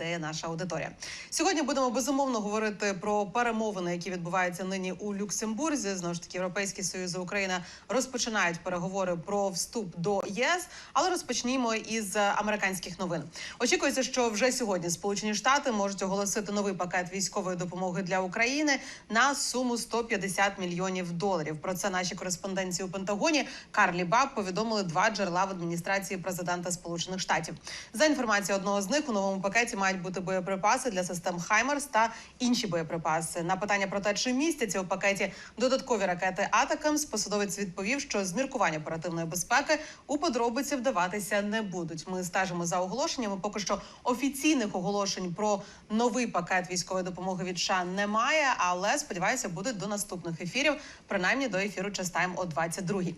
де наша аудиторія. Сьогодні будемо безумовно говорити про перемовини, які відбуваються нині у Люксембурзі. Знову ж таки, Європейський Союз і Україна розпочинають переговори про вступ до ЄС. Але розпочнімо із американських новин. Очікується, що вже сьогодні Сполучені Штати можуть оголосити новий пакет військової допомоги для України на суму 150 мільйонів доларів. Про це наші кореспонденції у Пентагоні Карлі Баб повідомили два джерела в адміністрації президента Сполучених Штатів. За інформацією одного з них у новому пакеті мають бути боєприпаси для систем Хаймерс та інші боєприпаси. На питання про те, чи містяться у пакеті додаткові ракети Атакамс, посадовець відповів, що з міркувань оперативної безпеки у подробиці вдаватися не будуть. Ми стежимо за оголошеннями. Поки що офіційних оголошень про новий пакет військової допомоги від США немає, але сподіваюся, будуть до наступних ефірів, принаймні до ефіру Частайм о 22-й.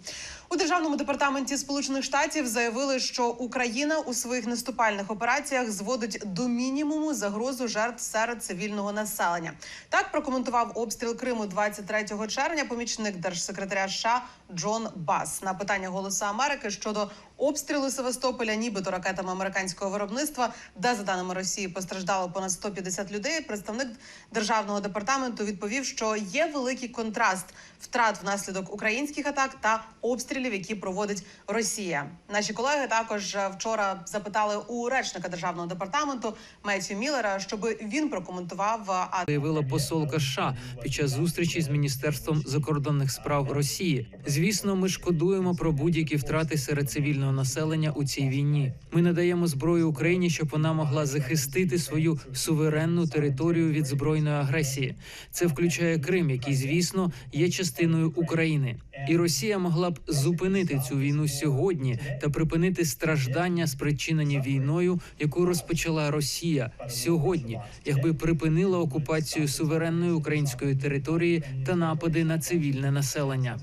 У державному департаменті Сполучених Штатів заявили, що Україна у своїх наступальних операціях зводить до мінімуму загрозу жертв серед цивільного населення. Так прокоментував обстріл Криму 23 червня. Помічник держсекретаря США Джон Бас на питання Голосу Америки щодо обстрілу Севастополя, нібито ракетами американського виробництва, де за даними Росії постраждало понад 150 людей. Представник державного департаменту відповів, що є великий контраст втрат внаслідок українських атак та обстрілів, які проводить Росія. Наші колеги також вчора запитали у речника державного департаменту Меттю Міллера, щоб він прокоментував заявила посолка США під час зустрічі з міністерством закордонних справ Росії. Звісно, ми шкодуємо про будь-які втрати серед цивільного населення у цій війні. Ми надаємо зброю Україні, щоб вона могла захистити свою суверенну територію від збройної агресії. Це включає Крим, який, звісно, є частиною України. І Росія могла б зупинити цю війну сьогодні та припинити страждання, спричинені війною, яку розпочала Росія сьогодні, якби припинила окупацію суверенної української території та напади на цивільне населення.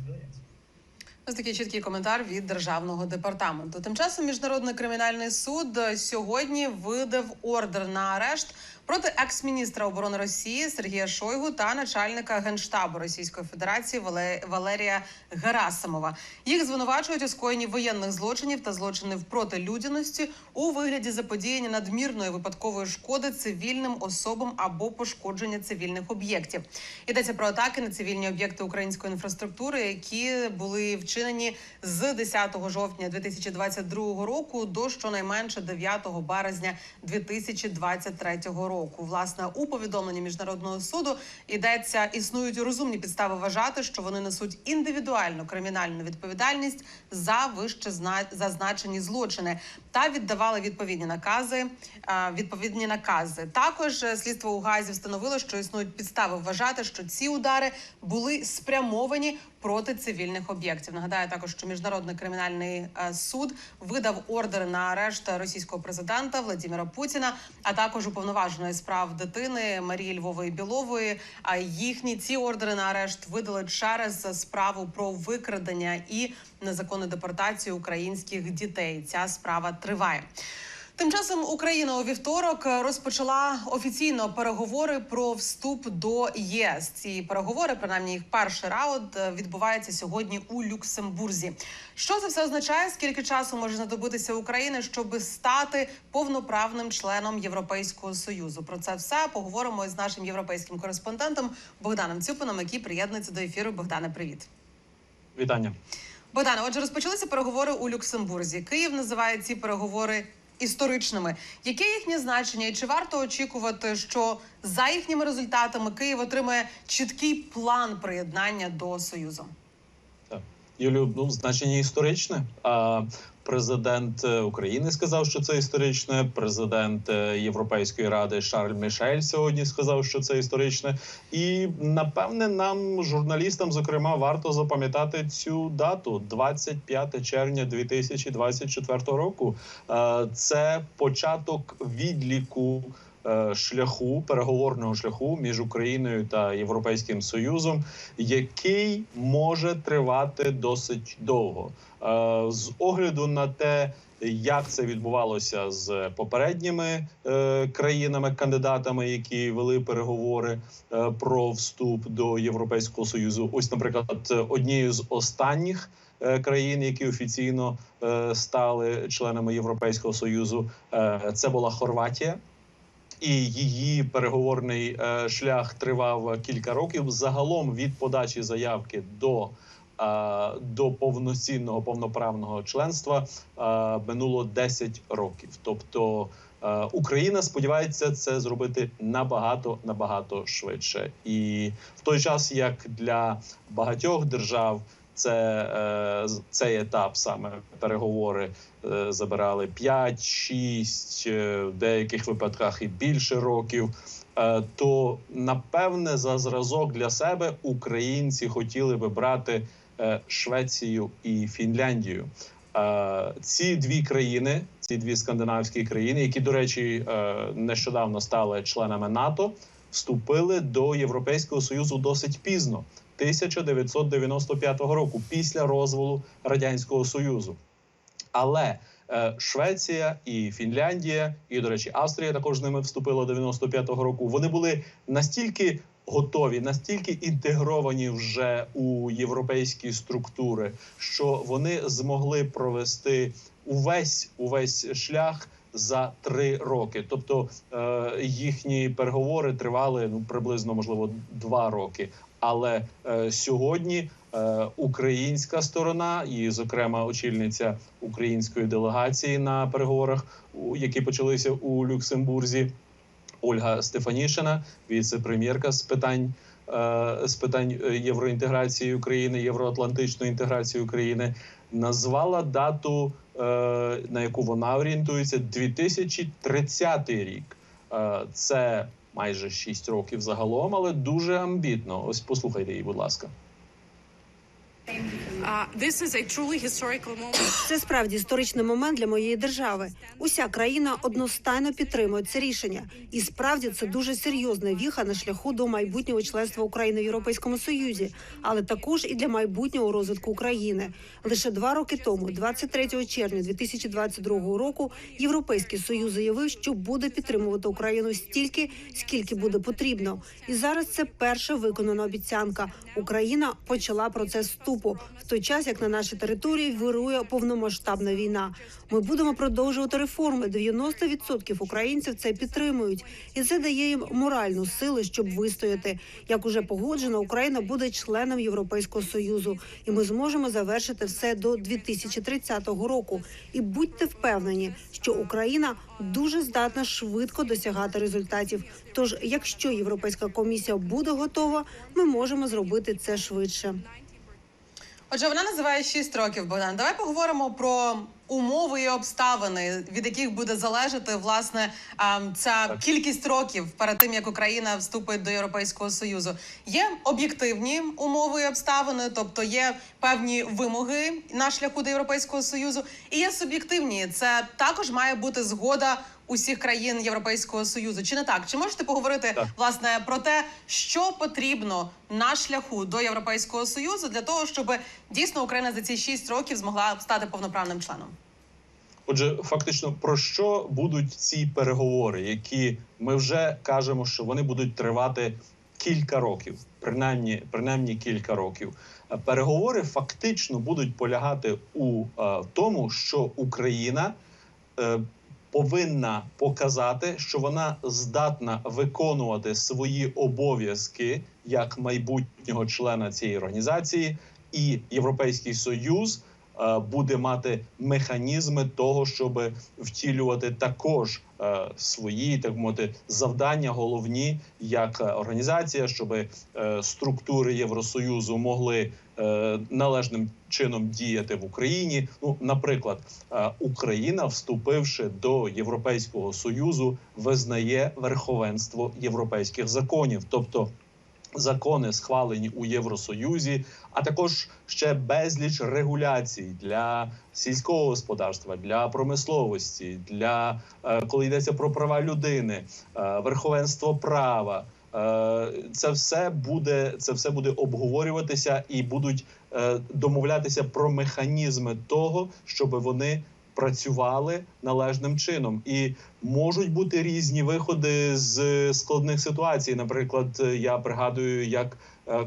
Ось такий чіткий коментар від державного департаменту. Тим часом міжнародний кримінальний суд е, сьогодні видав ордер на арешт проти екс-міністра оборони Росії Сергія Шойгу та начальника генштабу Російської Федерації Вале- Валерія Герасимова. Їх звинувачують у скоєнні воєнних злочинів та злочинів проти людяності у вигляді заподіяння надмірної випадкової шкоди цивільним особам або пошкодження цивільних об'єктів. Йдеться про атаки на цивільні об'єкти української інфраструктури, які були вчинені з 10 жовтня 2022 року до щонайменше 9 березня 2023 року. Власне, у повідомленні міжнародного суду йдеться існують розумні підстави вважати, що вони несуть індивідуальну кримінальну відповідальність за вище зна- зазначені злочини та віддавали відповідні накази. е, Відповідні накази. Також е, слідство у Газі встановило, що існують підстави вважати, що ці удари були спрямовані проти цивільних об'єктів. Нагадаю також, що міжнародний кримінальний е, суд видав ордер на арешт російського президента Владимира Путіна, а також уповноваженої справ дитини Марії Львової Білової. А їхні ці ордери на арешт видали через справу про викрадення і незаконну депортацію українських дітей. Ця справа триває. Тим часом Україна у вівторок розпочала офіційно переговори про вступ до ЄС. Ці переговори, принаймні їх перший раунд, е, відбувається сьогодні у Люксембурзі. Що це все означає? Скільки часу може знадобитися Україні, щоб стати повноправним членом Європейського союзу? Про це все поговоримо із нашим європейським кореспондентом Богданом Цюпином, який приєднується до ефіру. Богдане, привіт. Вітання. Богдане, отже, розпочалися переговори у Люксембурзі. Київ називає ці переговори історичними. Яке їхнє значення, і чи варто очікувати, що за їхніми результатами Київ отримає чіткий план приєднання до союзу? Юлію, ну значення історичне. А президент е, України сказав, що це історичне. Президент е, Європейської ради Шарль Мішель сьогодні сказав, що це історичне. І напевне, нам, журналістам, зокрема, варто запам'ятати цю дату 25 червня 2024 року. Е, Це початок відліку шляху переговорного шляху між Україною та Європейським Союзом, який може тривати досить довго. Е, З огляду на те, як це відбувалося з попередніми е, країнами-кандидатами, які вели переговори е, про вступ до Європейського союзу, ось, наприклад, однією з останніх е, країн, які офіційно е, стали членами Європейського союзу, е, це була Хорватія. І її переговорний е, шлях тривав кілька років. Загалом від подачі заявки до, е, до повноцінного повноправного членства е, минуло 10 років. Тобто Україна сподівається це зробити набагато набагато швидше. І в той час, як для багатьох держав. Це е, цей етап саме переговори е, забирали 5, 6, е, в деяких випадках і більше років. То напевне за зразок для себе українці хотіли би брати Швецію і Фінляндію. Ці дві країни, ці дві скандинавські країни, які, до речі, нещодавно стали членами НАТО, вступили до Європейського союзу досить пізно. 1995 року, після розвалу радянського союзу. Але е, Швеція і Фінляндія, і до речі, Австрія також з ними вступила 95-го року. Вони були настільки готові, настільки інтегровані вже у європейські структури, що вони змогли провести увесь увесь шлях. За три роки, тобто е, їхні переговори тривали ну приблизно можливо два роки. Але е, сьогодні е, українська сторона, і, зокрема, очільниця української делегації на переговорах, які почалися у Люксембурзі, Ольга Стефанішина, віце-прем'єрка з питань. е, З питань е, євроінтеграції України, євроатлантичної інтеграції України назвала дату, е, на яку вона орієнтується, 2030 рік. Це майже 6 років загалом, але дуже амбітно. Ось послухайте її, будь ласка. Це справді історичний момент для моєї держави. Уся країна одностайно підтримує це рішення, і справді це дуже серйозна віха на шляху до майбутнього членства України в Європейському Союзі, але також і для майбутнього розвитку України. Лише два роки тому, 23 червня 2022 року, Європейський союз заявив, що буде підтримувати Україну стільки, скільки буде потрібно. І зараз це перша виконана обіцянка. Україна почала процес вступу в той час, як на нашій території вирує повномасштабна війна. Ми будемо продовжувати реформи. 90% українців це підтримують, і це дає їм моральну силу, щоб вистояти. Як уже погоджено, Україна буде членом Європейського союзу, і ми зможемо завершити все до 2030 року. І будьте впевнені, що Україна дуже здатна швидко досягати результатів. Тож, якщо Європейська комісія буде готова, ми можемо зробити це швидше. Отже, вона називає 6 років. Богдан. Давай поговоримо про умови і обставини, від яких буде залежати власне ця Так. кількість років перед тим, як Україна вступить до Європейського союзу. Є об'єктивні умови і обставини, тобто є певні вимоги на шляху до Європейського союзу, і є суб'єктивні. Це також має бути згода. Усіх країн Європейського союзу чи не так? Чи можете поговорити Так. власне про те, що потрібно на шляху до Європейського союзу для того, щоб дійсно Україна за ці 6 років змогла стати повноправним членом? Отже, фактично, про що будуть ці переговори, які ми вже кажемо, що вони будуть тривати кілька років, принаймні, принаймні кілька років. Е, Переговори фактично будуть полягати у е, тому, що Україна е, повинна показати, що вона здатна виконувати свої обов'язки як майбутнього члена цієї організації, і Європейський Союз е, буде мати механізми того, щоб втілювати також е, свої так мовити завдання, головні як організація, щоб е, структури Євросоюзу могли належним чином діяти в Україні. Ну, наприклад, е, Україна, вступивши до Європейського союзу, визнає верховенство європейських законів, тобто. Закони схвалені у Євросоюзі, а також ще безліч регуляцій для сільського господарства, для промисловості, для е, коли йдеться про права людини, е, верховенство права. Е, Це все буде це все буде обговорюватися і будуть е, домовлятися про механізми того, щоб вони працювали належним чином, і можуть бути різні виходи з складних ситуацій. Наприклад, е, я пригадую, як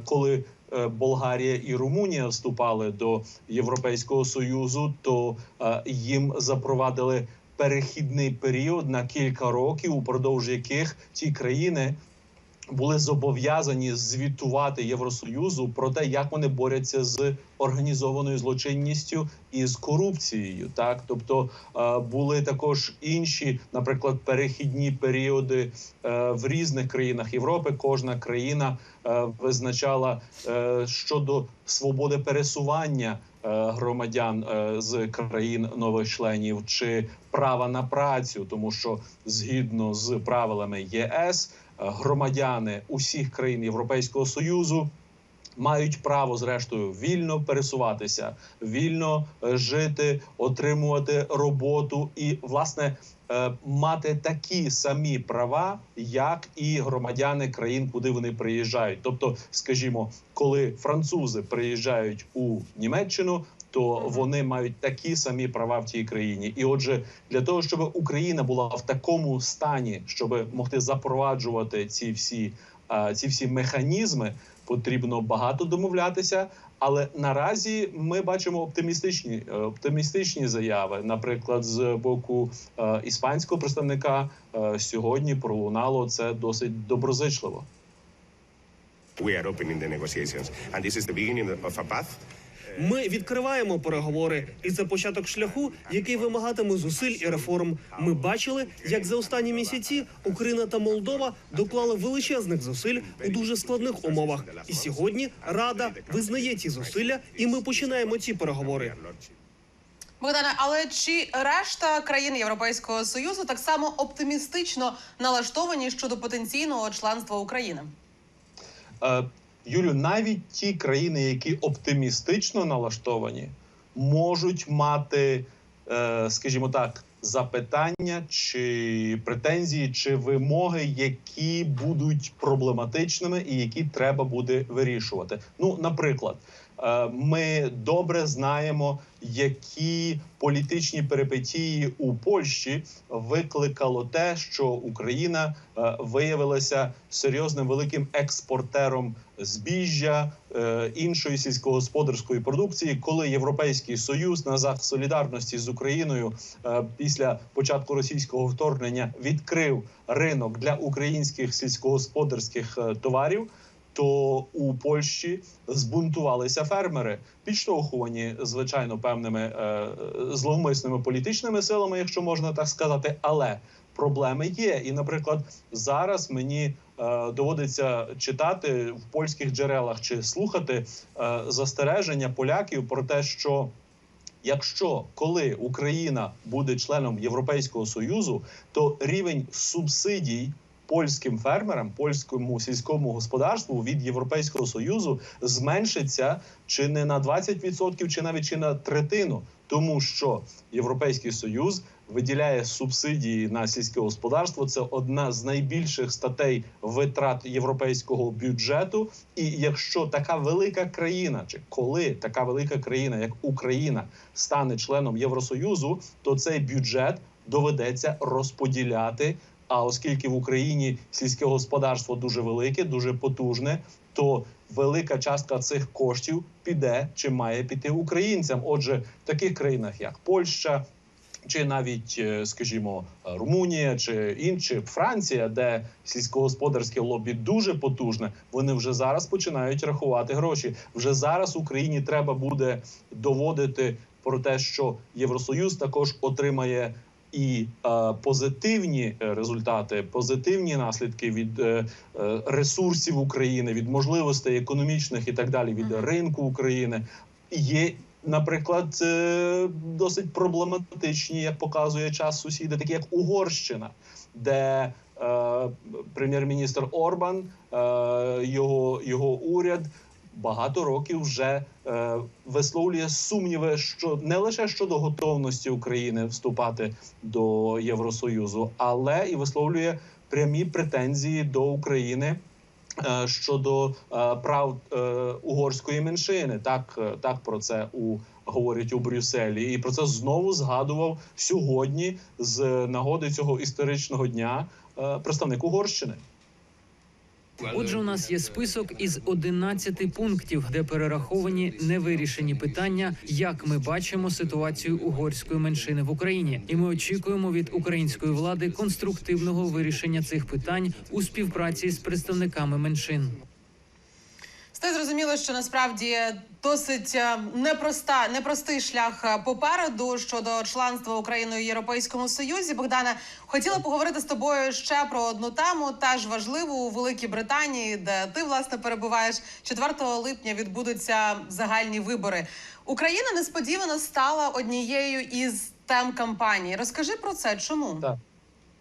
коли Болгарія і Румунія вступали до Європейського союзу, то їм запровадили перехідний період на кілька років, упродовж яких ті країни були зобов'язані звітувати Євросоюзу про те, як вони борються з організованою злочинністю і з корупцією. Так, тобто е, були також інші, наприклад, перехідні періоди е, в різних країнах Європи. Кожна країна е, визначала щодо свободи пересування. Громадян з країн нових членів чи права на працю, тому що згідно з правилами ЄС громадяни усіх країн Європейського союзу мають право, зрештою, вільно пересуватися, вільно е, жити, отримувати роботу і власне е, мати такі самі права, як і громадяни країн, куди вони приїжджають. Тобто, скажімо, коли французи приїжджають у Німеччину. То вони мають такі самі права в тій країні, і отже, для того, щоб Україна була в такому стані, щоб могти запроваджувати ці всі ці всі механізми, потрібно багато домовлятися. Але наразі ми бачимо оптимістичні е, оптимістичні заяви. Наприклад, з боку е, іспанського представника е, сьогодні пролунало це досить доброзичливо. We are opening the negotiations, and this is the beginning of a path. Ми відкриваємо переговори, і це початок шляху, який вимагатиме зусиль і реформ. Ми бачили, як за останні місяці Україна та Молдова доклали величезних зусиль у дуже складних умовах. І сьогодні Рада визнає ці зусилля, і ми починаємо ці переговори. Богдане, але чи решта країн Європейського союзу так само оптимістично налаштовані щодо потенційного членства України? Юлю, навіть ті країни, які оптимістично налаштовані, можуть мати, е, скажімо так, запитання чи претензії, чи вимоги, які будуть проблематичними і які треба буде вирішувати. Ну, наприклад, ми добре знаємо, які політичні перипетії у Польщі викликало те, що Україна е, виявилася серйозним великим експортером збіжжя е, іншої сільськогосподарської продукції, коли Європейський союз на знак солідарності з Україною е, після початку російського вторгнення відкрив ринок для українських сільськогосподарських е, товарів. То у Польщі збунтувалися фермери, підштовхувані звичайно певними е, зловмисними політичними силами, якщо можна так сказати. Але проблеми є. І, наприклад, зараз мені е, доводиться читати в польських джерелах чи слухати е, застереження поляків про те, що якщо коли Україна буде членом Європейського союзу, то рівень субсидій. Польським фермерам, польському сільському господарству від Європейського союзу зменшиться чи не на 20%, чи навіть чи на третину, тому що Європейський союз виділяє субсидії на сільське господарство. Це одна з найбільших статей витрат європейського бюджету. І якщо така велика країна, чи коли така велика країна, як Україна, стане членом Євросоюзу, то цей бюджет доведеться розподіляти. А оскільки в Україні сільське господарство дуже велике, дуже потужне, то велика частка цих коштів піде чи має піти українцям. Отже, в таких країнах, як Польща, чи навіть, е, скажімо, Румунія чи інші Франція, де сільськогосподарське лобі дуже потужне, вони вже зараз починають рахувати гроші. Вже зараз Україні треба буде доводити про те, що Євросоюз також отримає І е, позитивні е, результати, позитивні наслідки від е, е, ресурсів України, від можливостей економічних і так далі, від ринку України є. Наприклад, е, досить проблематичні, як показує час сусіди, такі як Угорщина, де е, прем'єр-міністр Орбан, е, його, його уряд багато років вже е, висловлює сумніви, що не лише щодо готовності України вступати до Євросоюзу, але і висловлює прямі претензії до України. е, Щодо е, прав е, угорської меншини, так так про це у говорять у Брюсселі, і про це знову згадував сьогодні з нагоди цього історичного дня представник Угорщини. Отже, у нас є список із 11 пунктів, де перераховані невирішені питання, як ми бачимо ситуацію угорської меншини в Україні, і ми очікуємо від української влади конструктивного вирішення цих питань у співпраці з представниками меншин. Стає зрозуміло, що насправді досить е, непроста, непростий шлях е, попереду щодо членства України у Європейському Союзі. Богдане, хотіла поговорити з тобою ще про одну тему, теж важливу у Великій Британії, де ти власне перебуваєш. 4 липня відбудуться загальні вибори. Україна несподівано стала однією із тем кампанії. Розкажи про це, чому? Так.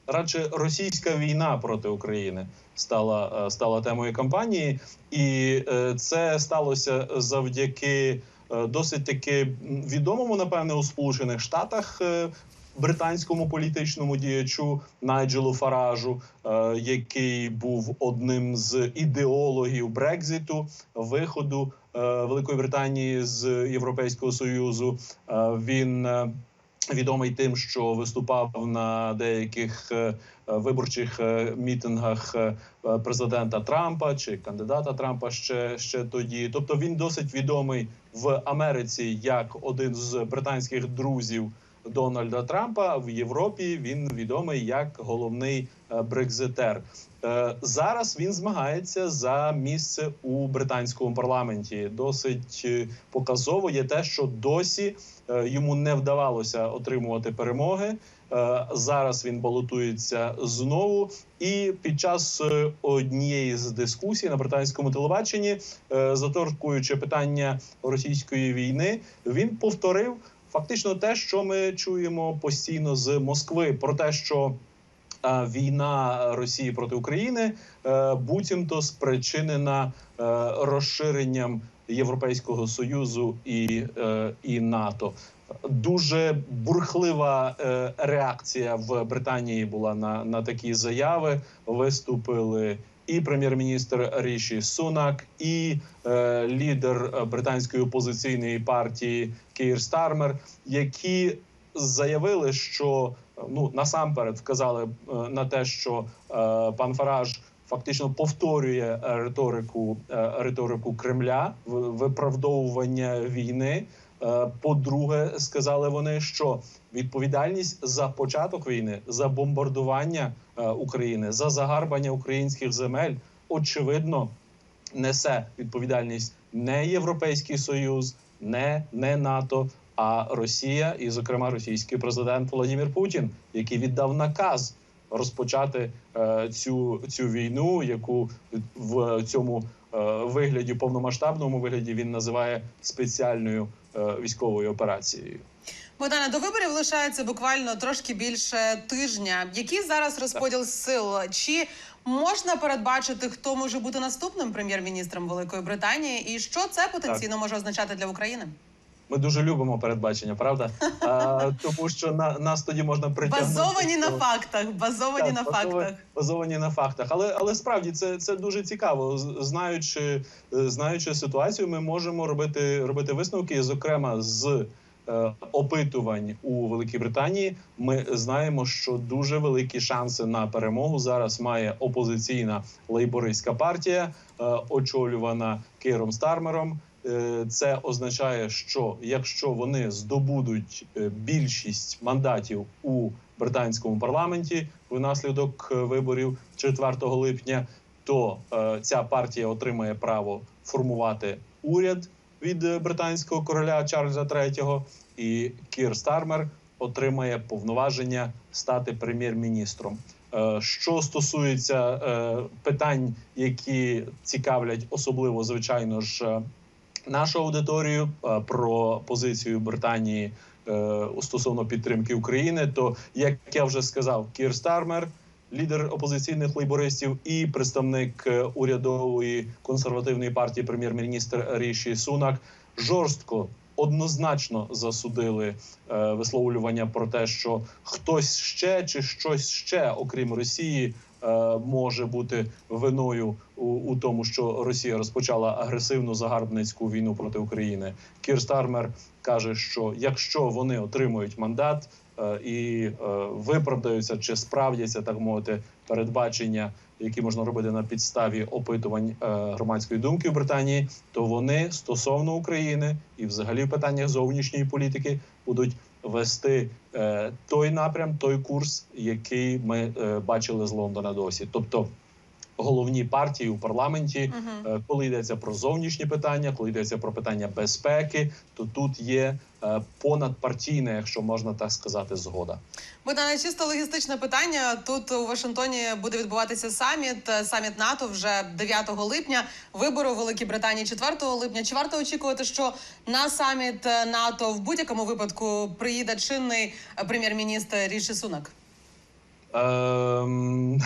радше російська війна проти України стала, е, стала темою кампанії, і е, це сталося завдяки е, досить таки відомому, напевне, у Сполучених Штатах. Британському політичному діячу Найджелу Фаражу, який був одним з ідеологів Брекзиту, виходу Великої Британії з Європейського союзу. Він відомий тим, що виступав на деяких е, виборчих е, мітингах е, президента Трампа чи кандидата Трампа ще, ще тоді. Тобто він досить відомий в Америці як один з британських друзів. Дональда Трампа в Європі він відомий як головний брекзитер. Е, Зараз він змагається за місце у британському парламенті. Досить е, показово є те, що досі е, йому не вдавалося отримувати перемоги. Зараз він балотується знову, і під час однієї з дискусій на британському телебаченні, заторкуючи питання російської війни, він повторив фактично те, що ми чуємо постійно з Москви, про те, що війна Росії проти України е, буцімто спричинена е, розширенням Європейського союзу і, е, і НАТО. Дуже бурхлива реакція в Британії була на, на такі заяви. Виступили і прем'єр-міністр Ріші Сунак, і е, лідер британської опозиційної партії Кейр Стармер, які заявили, що ну насамперед вказали е, на те, що е, пан Фараж фактично повторює риторику е, риторику Кремля в- виправдовування війни. По-друге, сказали вони, що відповідальність за початок війни, за бомбардування України, за загарбання українських земель, очевидно, несе відповідальність не Європейський Союз, не, не НАТО, а Росія, і, зокрема, російський президент Володимир Путін, який віддав наказ розпочати е, цю, цю війну, яку в цьому е, вигляді, повномасштабному вигляді, він називає спеціальною е, військовою операцією. Богдане, до виборів лишається буквально трошки більше тижня. Який зараз розподіл сил? Чи можна передбачити, хто може бути наступним прем'єр-міністром Великої Британії, і що це потенційно може означати для України? Ми дуже любимо передбачення, правда? А, тому що на нас тоді можна притягнути. Базовані на фактах, базовані Так, на базовані- фактах. базовані на фактах. Але але справді це, це дуже цікаво. Знаючи, е, знаючи ситуацію, ми можемо робити, робити висновки. Зокрема, з е, опитувань у Великій Британії, ми знаємо, що дуже великі шанси на перемогу зараз має опозиційна лейбористська партія, е, очолювана Кейром Стармером. Е, Це означає, що якщо вони здобудуть е, більшість мандатів у британському парламенті внаслідок е, виборів 4 липня, то ця партія отримає право формувати уряд від британського короля Чарльза III, і Кір Стармер отримає повноваження стати прем'єр-міністром. Що стосується питань, які цікавлять особливо, звичайно ж, нашу аудиторію е, про позицію Британії е, стосовно підтримки України, то як я вже сказав, Кір Стармер, лідер опозиційних лейбористів, і представник е, урядової консервативної партії прем'єр-міністр Ріші Сунак жорстко. Однозначно засудили висловлювання про те, що хтось ще чи щось ще, окрім Росії, може бути виною у, у тому, що Росія розпочала агресивну загарбницьку війну проти України. Кір Стармер каже, що якщо вони отримують мандат е, і е, виправдаються чи справдяться, так мовити, передбачення, які можна робити на підставі опитувань е, громадської думки в Британії, то вони стосовно України і взагалі в питаннях зовнішньої політики будуть вести е, той напрям, той курс, який ми е, бачили з Лондона досі, тобто. Головні партії у парламенті. Е, коли йдеться про зовнішні питання, коли йдеться про питання безпеки, то тут є е, понадпартійна, якщо можна так сказати, згода. Богдане, чисто логістичне питання. Тут у Вашингтоні буде відбуватися саміт. е, Саміт НАТО вже 9 липня. Вибори у Великій Британії 4 липня. Чи варто очікувати, що на саміт НАТО в будь-якому випадку приїде чинний прем'єр-міністр Ріші Сунак? Ем,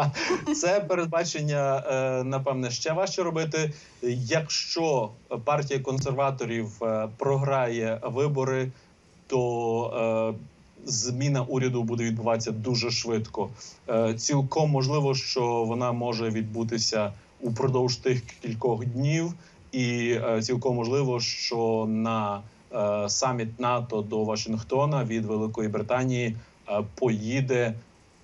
Це передбачення, е, напевне, ще важче робити. Якщо партія консерваторів е, програє вибори, то е, зміна уряду буде відбуватися дуже швидко. Цілком можливо, що вона може відбутися упродовж тих кількох днів, і цілком можливо, що на саміт НАТО до Вашингтона від Великої Британії поїде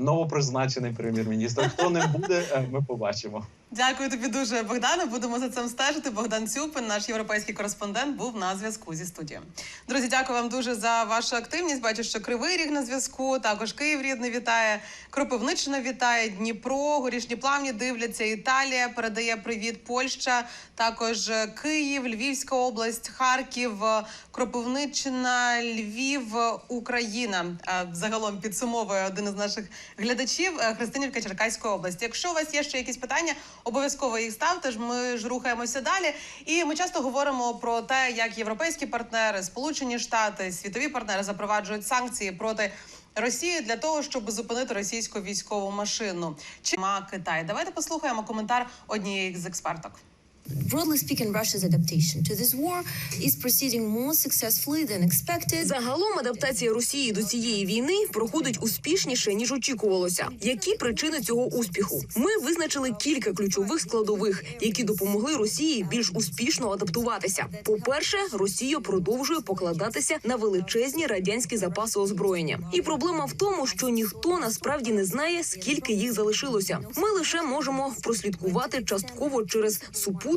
новопризначений прем'єр-міністр. Хто не буде, е, ми побачимо. Дякую тобі дуже, Богдане. Будемо за цим стежити. Богдан Цюпин, наш європейський кореспондент, був на зв'язку зі студією. Друзі, дякую вам дуже за вашу активність. Бачу, що Кривий Ріг на зв'язку. Також Київ рідний вітає. Кропивниччина вітає. Дніпро, горішні плавні дивляться. Італія передає привіт. Польща, також е, Київ, Львівська область, Харків, е, Кропивниччина, Львів, Україна. Загалом підсумовує один із наших глядачів е, Христинівка Черкаської області. Якщо у вас є ще якісь питання, обов'язково їх ставте. ж Ми ж рухаємося далі. І ми часто говоримо про те, як європейські партнери, Сполучені Штати, світові партнери запроваджують санкції проти. Росії для того, щоб зупинити російську військову машину, чи ма Китай. Давайте послухаємо коментар однієї з експерток. Broadly speaking, Russia's adaptation to this war is proceeding more successfully than expected. Загалом адаптація Росії до цієї війни проходить успішніше ніж очікувалося. Які причини цього успіху? Ми визначили кілька ключових складових, які допомогли Росії більш успішно адаптуватися. По-перше, Росія продовжує покладатися на величезні радянські запаси озброєння. І проблема в тому, що ніхто насправді не знає, скільки їх залишилося. Ми лише можемо прослідкувати частково через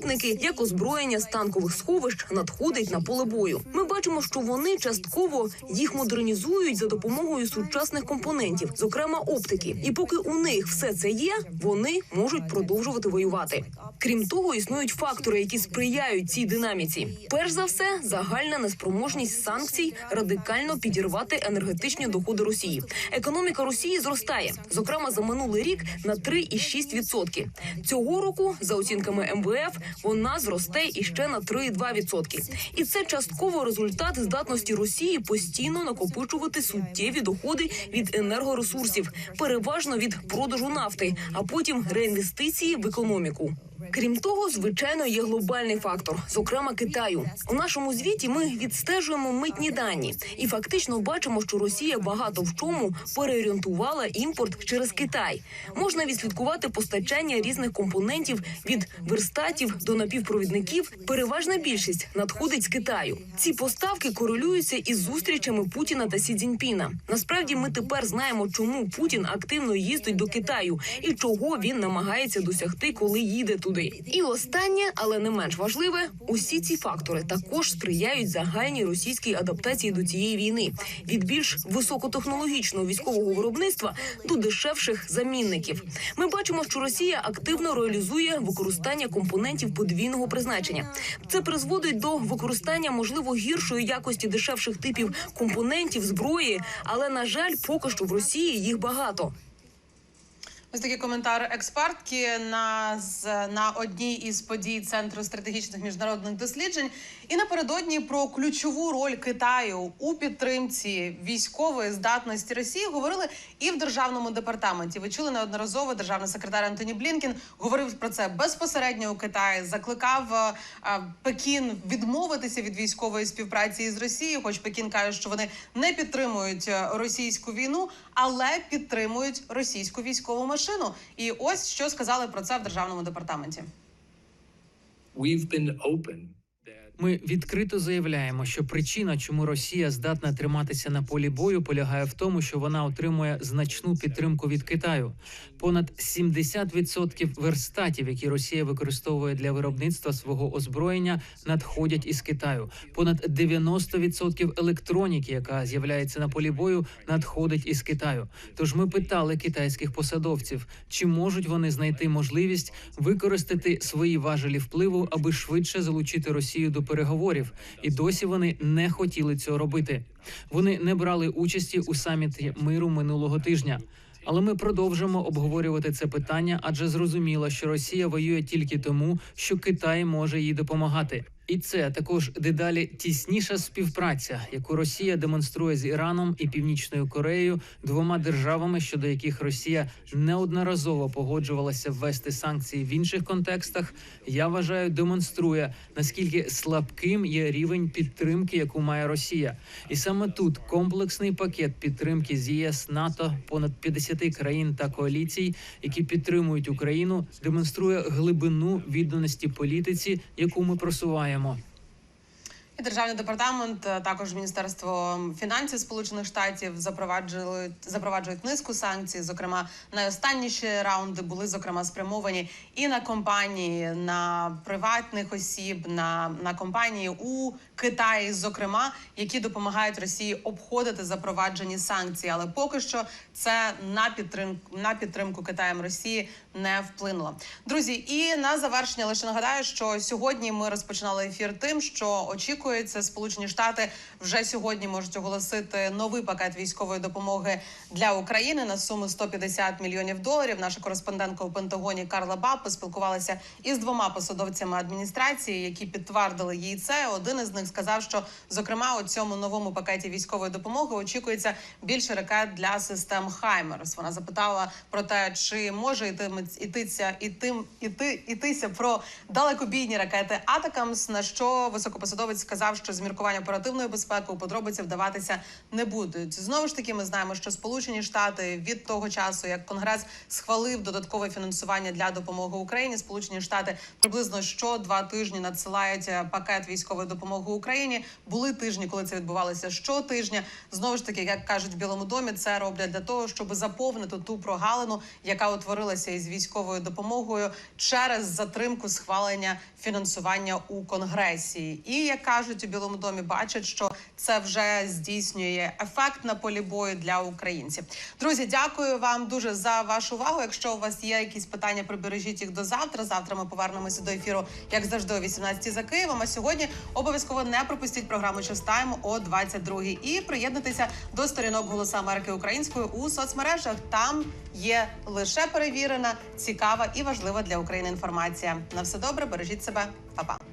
супутники, як озброєння з танкових сховищ надходить на поле бою. Ми бачимо, що вони частково їх модернізують за допомогою сучасних компонентів, зокрема оптики. І поки у них все це є, вони можуть продовжувати воювати. Крім того, існують фактори, які сприяють цій динаміці. Перш за все, загальна неспроможність санкцій радикально підірвати енергетичні доходи Росії. Економіка Росії зростає, зокрема за минулий рік на 3,6%. Цього року, за оцінками МВФ, вона зросте іще на 3,2%. І це частково результат здатності Росії постійно накопичувати суттєві доходи від енергоресурсів, переважно від продажу нафти, а потім реінвестиції в економіку. Крім того, звичайно, є глобальний фактор, зокрема Китаю. У нашому звіті ми відстежуємо митні дані і фактично бачимо, що Росія багато в чому переорієнтувала імпорт через Китай. Можна відслідкувати постачання різних компонентів від верстатів до напівпровідників. Переважна більшість надходить з Китаю. Ці поставки корелюються із зустрічами Путіна та Сі Цзіньпіна. Насправді, ми тепер знаємо, чому Путін активно їздить до Китаю і чого він намагається досягти, коли їде туди. Туди. І останнє, але не менш важливе, усі ці фактори також сприяють загальній російській адаптації до цієї війни від більш високотехнологічного військового виробництва до дешевших замінників. Ми бачимо, що Росія активно реалізує використання компонентів подвійного призначення. Це призводить до використання можливо гіршої якості дешевших типів компонентів зброї, але на жаль, поки що в Росії їх багато. Ось такий коментар експертки на з на одній із подій центру стратегічних міжнародних досліджень. І напередодні про ключову роль Китаю у підтримці військової здатності Росії говорили і в державному департаменті. Ви чули неодноразово державний секретар Антоні Блінкін говорив про це безпосередньо у Китаї. Закликав е, е, Пекін відмовитися від військової співпраці із Росією, хоч Пекін каже, що вони не підтримують е, російську війну, але підтримують російську військову машину. І ось що сказали про це в державному департаменті. We've been open. Ми відкрито заявляємо, що причина, чому Росія здатна триматися на полі бою, полягає в тому, що вона отримує значну підтримку від Китаю. Понад 70% верстатів, які Росія використовує для виробництва свого озброєння, надходять із Китаю. Понад 90% електроніки, яка з'являється на полі бою, надходить із Китаю. Тож ми питали китайських посадовців, чи можуть вони знайти можливість використати свої важелі впливу, аби швидше залучити Росію до переговорів, і досі вони не хотіли цього робити. Вони не брали участі у саміті миру минулого тижня. Але ми продовжимо обговорювати це питання, адже зрозуміло, що Росія воює тільки тому, що Китай може їй допомагати. І це також дедалі тісніша співпраця, яку Росія демонструє з Іраном і Північною Кореєю, двома державами, щодо яких Росія неодноразово погоджувалася ввести санкції в інших контекстах. Я вважаю, демонструє наскільки слабким є рівень підтримки, яку має Росія, і саме тут комплексний пакет підтримки з ЄС, НАТО, понад 50 країн та коаліцій, які підтримують Україну, демонструє глибину відданості політиці, яку ми просуваємо. І державний департамент, також Міністерство фінансів Сполучених Штатів запроваджують запроваджують низку санкцій. Зокрема, найостанніші раунди були зокрема спрямовані і на компанії, на приватних осіб, на, на компанії у Китаї, зокрема, які допомагають Росії обходити запроваджені санкції. Але поки що це на підтримку на підтримку Китаєм Росії не вплинуло. Друзі, і на завершення лише нагадаю, що сьогодні ми розпочинали ефір тим, що очікується, Сполучені Штати вже сьогодні можуть оголосити новий пакет військової допомоги для України на суму 150 мільйонів доларів. Наша кореспондентка у Пентагоні Карла Баб поспілкувалася із двома посадовцями адміністрації, які підтвердили їй це. Один із них сказав, що зокрема у цьому новому пакеті військової допомоги очікується більше ракет для систем Хаймерс. Вона запитала про те, чи може йти ітися ітим іти ітися про далекобійні ракети Атакамс. На що високопосадовець сказав, що з міркування оперативної безпеки у подробиці вдаватися не будуть. Знову ж таки, ми знаємо, що Сполучені Штати від того часу, як Конгрес схвалив додаткове фінансування для допомоги Україні, Сполучені Штати приблизно що два тижні надсилають е, пакет військової допомоги Україні. Були тижні, коли це відбувалося щотижня. Знову ж таки, як кажуть в Білому домі, це роблять для того, щоб заповнити ту прогалину, яка утворилася із військовою допомогою через затримку схвалення фінансування у конгресі. І як кажуть у Білому домі, бачать, що це вже здійснює ефект на полі бою для українців. Друзі, дякую вам дуже за вашу увагу. Якщо у вас є якісь питання, прибережіть їх до завтра. Завтра ми повернемося до ефіру, як завжди, о 18 за Києвом. А сьогодні обов'язково не пропустіть програму «Частайм» о 22 і приєднатися до сторінок Голоса Америки українською у соцмережах. Там є лише перевірена, цікава і важлива для України інформація. На все добре, бережіть себе, Па-па.